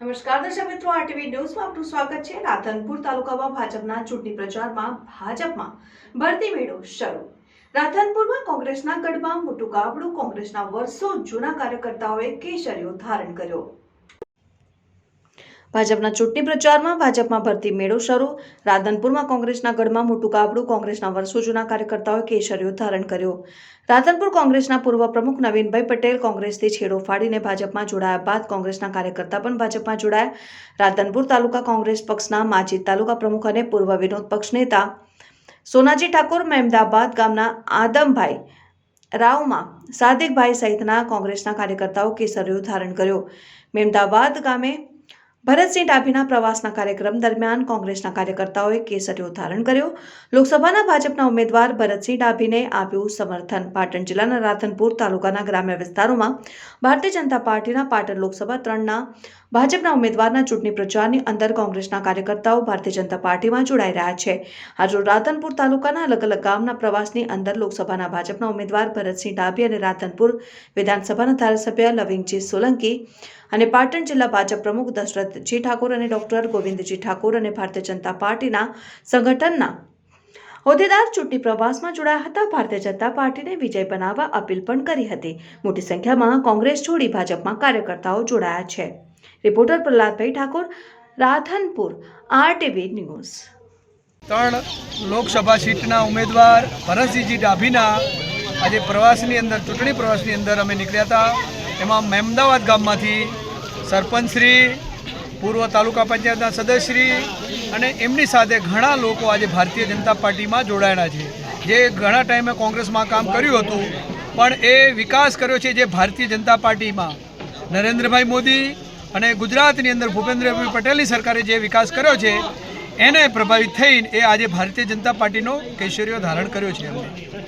નમસ્કાર દર્શક મિત્રો આરટીવી ન્યૂઝમાં આપનું સ્વાગત છે. રાધનપુર તાલુકામાં ભાજપના ચૂંટણી પ્રચારમાં ભાજપમાં ભરતી મેળો શરૂ. રાધનપુરમાં કોંગ્રેસના ગઢમાં મોટું ગાબડું, કોંગ્રેસના વર્ષો જૂના કાર્યકર્તાઓએ કેસરીઓ ધારણ કર્યો. ભાજપના ચૂંટણી પ્રચારમાં ભાજપમાં ભરતી મેળો શરૂ. રાધનપુરમાં કોંગ્રેસના ગઢમાં મોટું કાબડું કોંગ્રેસના વર્ષો જૂના કાર્યકર્તાઓએ કેસરીઓ ધારણ કર્યો. રાધનપુર કોંગ્રેસના પૂર્વ પ્રમુખ નવીનભાઈ પટેલ કોંગ્રેસથી છેડો ફાડીને ભાજપમાં જોડાયા બાદ કોંગ્રેસના કાર્યકર્તા પણ ભાજપમાં જોડાયા. રાધનપુર તાલુકા કોંગ્રેસ પક્ષના માજી તાલુકા પ્રમુખ અને પૂર્વ વિનોદ પક્ષ નેતા સોનાજી ઠાકોર મહેમદાબાદ ગામના આદમભાઈ રાવમાં સાદિકભાઈ સહિતના કોંગ્રેસના કાર્યકર્તાઓ કેસરીઓ ધારણ કર્યો. મહેમદાબાદ ગામે ભરતસિંહ ડાભીના પ્રવાસના કાર્યક્રમ દરમિયાન કોંગ્રેસના કાર્યકર્તાઓએ કેસરીઓ ધારણ કર્યો. લોકસભાના ભાજપના ઉમેદવાર ભરતસિંહ ડાભીને આપ્યું સમર્થન. પાટણ જિલ્લાના રાધનપુર તાલુકાના ગ્રામ્ય વિસ્તારોમાં ભારતીય જનતા પાર્ટીના પાટણ લોકસભા ત્રણના ભાજપના ઉમેદવારના ચૂંટણી પ્રચારની અંદર કોંગ્રેસના કાર્યકર્તાઓ ભારતીય જનતા પાર્ટીમાં જોડાઈ રહ્યા છે. આજે રાધનપુર તાલુકાના અલગ અલગ ગામના પ્રવાસની અંદર લોકસભાના ભાજપના ઉમેદવાર ભરતસિંહ ડાભી અને રાધનપુર વિધાનસભાના ધારાસભ્ય લવિંગજી સોલંકી અને પાટણ જિલ્લા ભાજપ પ્રમુખ દશરથજી ઠાકોર અને ડોક્ટર ગોવિંદજી ઠાકોર અને ભારતીય જનતા પાર્ટીના સંગઠનના હોદ્દેદાર ચૂંટણી પ્રવાસમાં જોડાયા હતા. ભારતીય જનતા પાર્ટીને વિજય બનાવવા અપીલ પણ કરી હતી. મોટી સંખ્યામાં કોંગ્રેસ છોડી ભાજપમાં કાર્યકર્તાઓ જોડાયા છે. Reporter Prahladbhai Thakor, Radhanpur, RTV news. ત્રણ લોકસભા સીટના ઉમેદવાર ભરતસિંહજી ડાભીના આજે પ્રવાસની અંદર, ચૂંટણી પ્રવાસની અંદર અમે નીકળ્યા હતા. એમાં મહેમદાવાદ ગામમાંથી સરપંચશ્રી પૂર્વ તાલુકા પંચાયતના સદસ્યશ્રી અને એમની સાથે ઘણા લોકો આજે ભારતીય જનતા પાર્ટીમાં જોડાયેલા છે. જે ઘણા ટાઈમે કોંગ્રેસમાં કામ કર્યું હતું, પણ એ વિકાસ કર્યો છે જે ભારતીય જનતા પાર્ટીમાં. નરેન્દ્રભાઈ મોદી અને ગુજરાતની અંદર ભૂપેન્દ્રભાઈ પટેલની સરકારે જે વિકાસ કર્યો છે, એને પ્રભાવિત થઈને એ આજે ભારતીય જનતા પાર્ટીનો કેસરીઓ ધારણ કર્યો છે એમને.